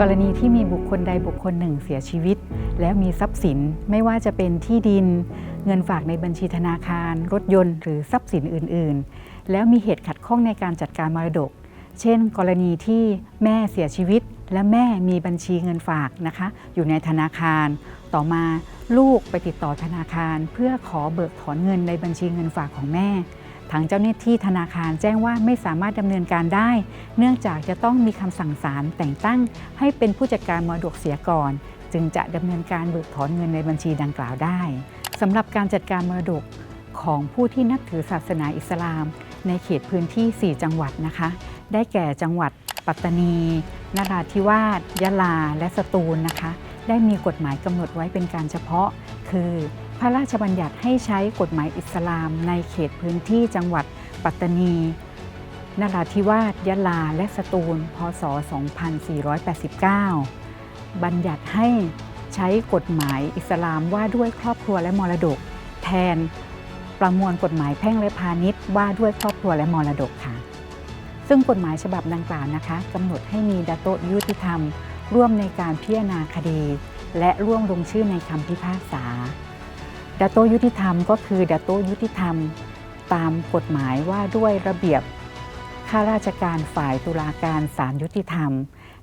กรณีที่มีบุคคลใดบุคคลหนึ่งเสียชีวิต แล้วมีทรัพย์สินไม่ว่าจะเป็นที่ดิน เงินฝากในบัญชีธนาคาร รถยนต์หรือทรัพย์สินอื่น ๆ แล้วมีเหตุขัดข้องในการจัดการมรดก เช่น กรณีที่แม่เสียชีวิต และแม่มีบัญชีเงินฝากนะคะ อยู่ในธนาคาร ต่อมาลูกไปติดต่อธนาคาร เพื่อขอเบิกถอนเงินในบัญชีเงินฝากของแม่ ทางเจ้าหน้าที่ธนาคารแจ้งว่าไม่สามารถดำเนินการได้ เนื่องจากจะต้องมีคำสั่งศาลแต่งตั้ง ให้เป็นผู้จัดการมรดกเสียก่อน จึงจะดำเนินการเบิกถอนเงินในบัญชีดังกล่าวได้สำหรับการจัดการมรดกของผู้ที่นับถือศาสนาอิสลาม ในเขตพื้นที่ 4 จังหวัดนะคะ ได้แก่จังหวัดปัตตานี นราธิวาส ยะลา และสตูลนะคะ ได้มีกฎหมายกำหนดไว้เป็นการเฉพาะ คือ ระราชบัญญัติให้ใช้กฎหมายอิสลามในเขตพื้นที่จังหวัดปัตตานี นราธิวาสยะลา และสตูล พศ 2489 บัญญัติให้ใช้กฎหมายอิสลามว่าด้วยครอบครัวและมรดก แทนประมวลกฎหมายแพ่งและพาณิชย์ว่าด้วยครอบครัวและมรดกค่ะ ซึ่งกฎหมายฉบับดังกล่าวนะคะกำหนดให้มีดัตโตยุติธรรม ร่วมในการพิจารณาคดี และร่วมลงชื่อในคำพิพากษา ดัตโตยุติธรรมก็คือดัตโตยุติธรรม ตามกฎหมายว่าด้วยระเบียบข้าราชการฝ่ายตุลาการศาลยุติธรรม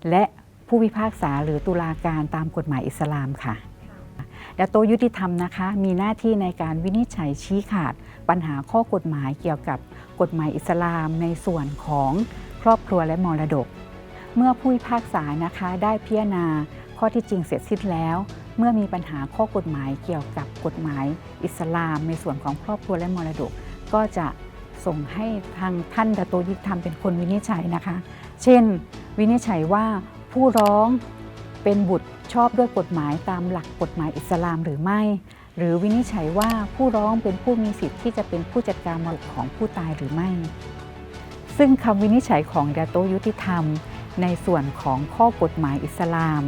และผู้พิพากษาหรือตุลาการตามกฎหมายอิสลามค่ะดัตโตยุติธรรมนะคะ มีหน้าที่ในการวินิจฉัยชี้ขาด ปัญหาข้อกฎหมายเกี่ยวกับกฎหมายอิสลามในส่วนของครอบครัวและมรดก เมื่อผู้พิพากษานะคะได้พิจารณา ข้อที่จริงเสร็จสิ้นแล้ว เมื่อมีปัญหาข้อกฎหมายเกี่ยวกับกฎหมายอิสลาม ในส่วนของครอบครัวและมรดก ก็จะส่งให้ทางท่านดาโตยุติธรรมเป็นคนวินิจฉัยนะคะ เช่น วินิจฉัยว่าผู้ร้องเป็นบุตรชอบด้วยกฎหมายตามหลักกฎหมายอิสลามหรือไม่ หรือวินิจฉัยว่าผู้ร้องเป็นผู้มีสิทธิ์ที่จะเป็นผู้จัดการมรดกของผู้ตายหรือไม่ ซึ่งคำวินิจฉัยของดาโตยุติธรรม ในส่วนของข้อกฎหมายอิสลาม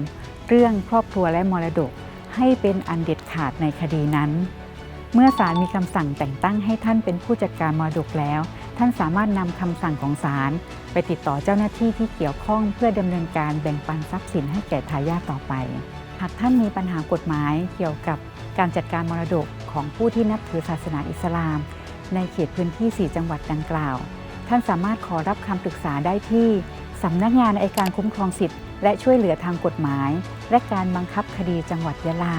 เรื่องครอบครัวและมรดกให้เป็นอันเด็ดขาดในคดีนั้น เมื่อศาลมีคำสั่งแต่งตั้งให้ท่านเป็นผู้จัดการมรดกแล้ว ท่านสามารถนำคำสั่งของศาลไปติดต่อเจ้าหน้าที่ที่เกี่ยวข้องเพื่อดำเนินการแบ่งปันทรัพย์สินให้แก่ทายาทต่อไป หากท่านมีปัญหากฎหมายเกี่ยวกับการจัดการมรดกของผู้ที่นับถือศาสนาอิสลาม ในเขตพื้นที่ 4 จังหวัดดังกล่าว ท่านสามารถขอรับคำปรึกษาได้ที่ สำนักงานอายการคุ้มครองสิทธิ์และช่วยเหลือทางกฎหมาย และการบังคับคดีจังหวัดยะลา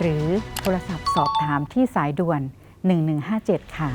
หรือโทรศัพท์สอบถามที่สายด่วน 1157 ค่ะ